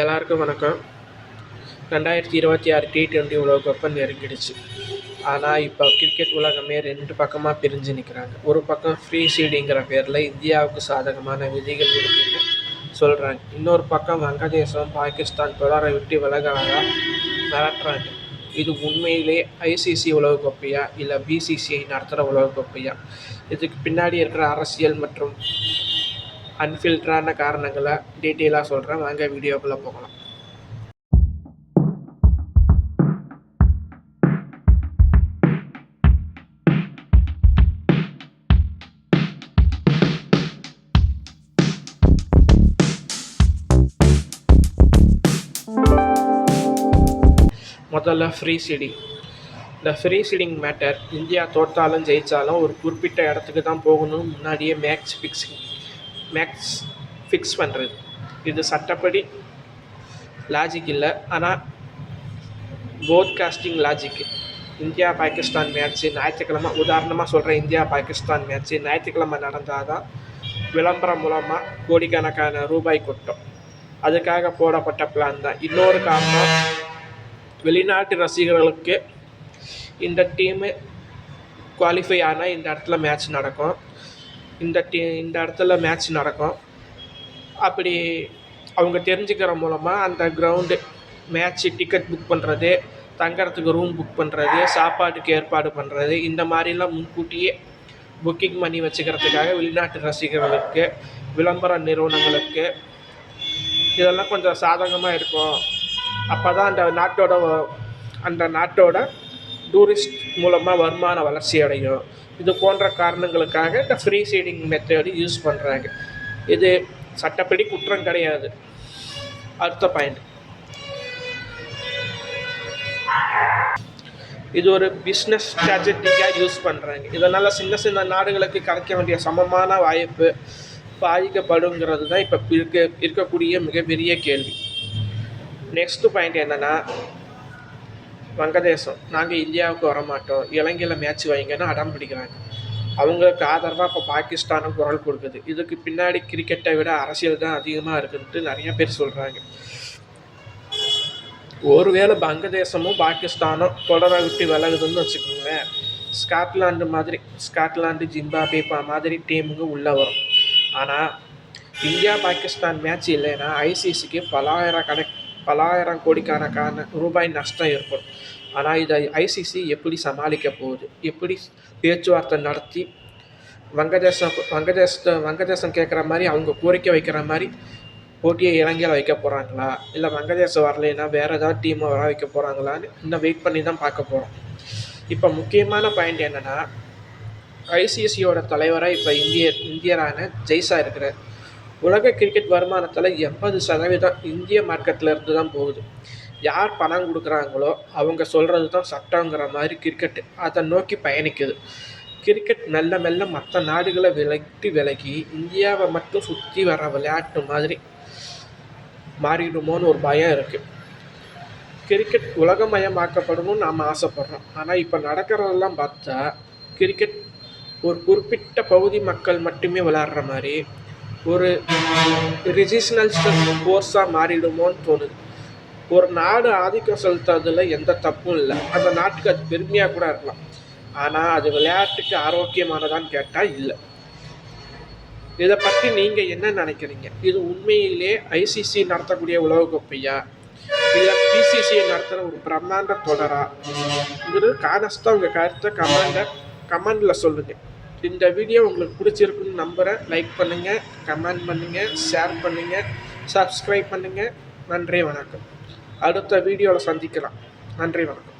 எல்லாருக்கும் வணக்கம். ரெண்டாயிரத்தி இருபத்தி ஆறு டி டுவெண்ட்டி உலகக்கோப்பை நெருங்கிடுச்சு. ஆனால் இப்போ கிரிக்கெட் உலகமே ரெண்டு பக்கமாக பிரிஞ்சு நிற்கிறாங்க ஒரு பக்கம் ஃப்ரீ சீடிங்கிற பேரில் இந்தியாவுக்கு சாதகமான விதிகள் இருக்குன்னு சொல்கிறாங்க இன்னொரு பக்கம் வங்கதேசம் பாகிஸ்தான் தொடரை விட்டு விலகாக மிரட்டுறாங்க. இது உண்மையிலே ஐசிசி உலகக்கோப்பையா இல்லை பிசிசிஐ நடத்துகிற உலகக்கோப்பையா இதுக்கு பின்னாடி இருக்கிற அரசியல் மற்றும் அன்ஃபில்டரான காரணங்களை டீட்டெயிலாக சொல்கிறேன் வாங்க வீடியோக்குள்ளே போகலாம். முதல்ல ஃப்ரீ சீடிங் இந்த ஃப்ரீ சீடிங் மேட்டர் இந்தியா தோற்றாலும் ஜெயித்தாலும் ஒரு குறிப்பிட்ட இடத்துக்கு தான் போகணும்னு முன்னாடியே மேட்ச் ஃபிக்ஸிங் மேட்ச் ஃபிக்ஸ் பண்ணுறது இது சட்டப்படி லாஜிக் இல்லை. ஆனால் podcasting logic India Pakistan match ஞாயிற்றுக்கிழமை உதாரணமாக சொல்கிறேன் இந்தியா பாகிஸ்தான் மேட்ச்சு ஞாயிற்றுக்கிழமை நடந்தால் தான் விளம்பரம் மூலமாக கோடிக்கணக்கான ரூபாய் கொட்டும். அதுக்காக போடப்பட்ட பிளான் தான். இன்னொரு காரணம் வெளிநாட்டு ரசிகர்களுக்கு இந்த டீமு குவாலிஃபை ஆனால் இந்த இடத்துல மேட்ச் நடக்கும். இந்த டீ இந்த இடத்துல மேட்ச் நடக்கும். அப்படி அவங்க தெரிஞ்சுக்கிற மூலமாக அந்த கிரவுண்டு மேட்ச்சு டிக்கெட் புக் பண்ணுறது தங்கறதுக்கு ரூம் புக் பண்ணுறது சாப்பாட்டுக்கு ஏற்பாடு பண்ணுறது இந்த மாதிரிலாம் முன்கூட்டியே புக்கிங் பண்ணி வச்சுக்கிறதுக்காக வெளிநாட்டு ரசிகர்களுக்கு விளம்பர நிறுவனங்களுக்கு இதெல்லாம் கொஞ்சம் சாதகமாக இருக்கும். அப்போ தான் அந்த நாட்டோட அந்த நாட்டோட டூரிஸ்ட் மூலமாக வருமான வளர்ச்சி அடையும். இது போன்ற காரணங்களுக்காக இந்த ஃப்ரீ சீடிங் மெத்தேடு யூஸ் பண்ணுறாங்க இது சட்டப்படி குற்றம் கிடையாது. அடுத்த பாயிண்ட் இது ஒரு பிஸ்னஸ் ஸ்ட்ராட்டஜிக்காக யூஸ் பண்ணுறாங்க இதனால் சின்ன சின்ன நாடுகளுக்கு கிடைக்க வேண்டிய சமமான வாய்ப்பு பாதிக்கப்படுங்கிறது தான் இப்போ இருக்க இருக்கக்கூடிய மிகப்பெரிய கேள்வி. நெக்ஸ்ட்டு பாயிண்ட் என்னென்னா வங்கதேசம். நாங்கள் இந்தியாவுக்கு வர மாட்டோம் இலங்கையில் மேட்ச் வைங்கன்னு அடம் பிடிக்கிறாங்க. அவங்களுக்கு ஆதரவாக இப்போ பாகிஸ்தானும் குரல் கொடுக்குது. இதுக்கு பின்னாடி கிரிக்கெட்டை விட அரசியல் தான் அதிகமாக இருக்குன்ட்டு நிறைய பேர் சொல்கிறாங்க ஒருவேளை வங்கதேசமும் பாகிஸ்தானும் தொடரை விட்டு விலகுதுன்னு வச்சுக்கோங்களேன். ஸ்காட்லாண்டு மாதிரி ஸ்காட்லாண்டு ஜிம்பாபே மாதிரி டீமுங்க உள்ளே வரும். ஆனால் இந்தியா பாகிஸ்தான் மேட்ச் இல்லைன்னா ஐசிசிக்கு பலாயிரம் கணக்கு பலாயிரம் கோடிக்கணக்கான ரூபாய் நஷ்டம் ஏற்படும். ஆனால் இதை ஐசிசி எப்படி சமாளிக்க போகுது? எப்படி பேச்சுவார்த்தை நடத்தி வங்கதேசம் வங்கதேசத்தை வங்கதேசம் கேட்குற மாதிரி அவங்க கோரிக்கை வைக்கிற மாதிரி போட்டியை இலங்கையில் வைக்க போகிறாங்களா இல்லை வங்கதேசம் வரலைன்னா வேறு ஏதாவது டீமை வர வைக்க போகிறாங்களான்னு இன்னும் வெயிட் பண்ணி தான் பார்க்க போகிறோம் இப்போ முக்கியமான பாயிண்ட் என்னென்னா ஐசிசியோட தலைவராக இப்போ இந்திய இந்தியரான ஜெய்ஸா இருக்கிறார். உலக கிரிக்கெட் வருமானத்தில் எண்பது சதவீதம் இந்திய மார்க்கெட்டில் இருந்து தான் போகுது. யார் பணம் கொடுக்குறாங்களோ அவங்க சொல்கிறது தான் சட்டங்கிற மாதிரி கிரிக்கெட் அதை நோக்கி பயணிக்குது. கிரிக்கெட் மெல்ல மெல்ல மற்ற நாடுகளை விலக்கி விலகி இந்தியாவை மட்டும் சுற்றி வர விளையாட்டு மாதிரி மாறிடுமோன்னு ஒரு பயம் இருக்குது கிரிக்கெட் உலகமயமாக்கப்படணும்னு நாம் ஆசைப்பட்றோம். ஆனால் இப்போ நடக்கிறதெல்லாம் பார்த்தா கிரிக்கெட் ஒரு குறிப்பிட்ட பகுதி மக்கள் மட்டுமே விளையாடுற மாதிரி ஒரு ரிஜிஷனல் ஃபோர்ஸாக மாறிடுமோன்னு தோணுது. ஒரு நாடு ஆதிக்கம் செலுத்துறதுல எந்த தப்பும் இல்லை. அந்த நாட்டுக்கு அது பெருமையாக கூட இருக்கலாம். ஆனால் அது விளையாட்டுக்கு ஆரோக்கியமானதான்னு கேட்டால் இல்லை. இதை பற்றி நீங்கள் என்ன நினைக்கிறீங்க? இது உண்மையிலே ஐசிசி நடத்தக்கூடிய உலகக்கோப்பையா இல்லை பிசிசிஐ நடத்துகிற ஒரு பிரம்மாண்ட தொடரா? இது கானஸ்டாக உங்கள் கருத்தை கமெண்ட்டை கமெண்டில் சொல்லுங்கள் இந்த வீடியோ உங்களுக்கு பிடிச்சிருக்குன்னு நம்புகிறேன் லைக் பண்ணுங்கள் கமெண்ட் பண்ணுங்கள் ஷேர் பண்ணுங்கள் சப்ஸ்கிரைப் பண்ணுங்கள் நன்றி வணக்கம். அடுத்த வீடியோவில் சந்திக்கலாம். நன்றி வணக்கம்.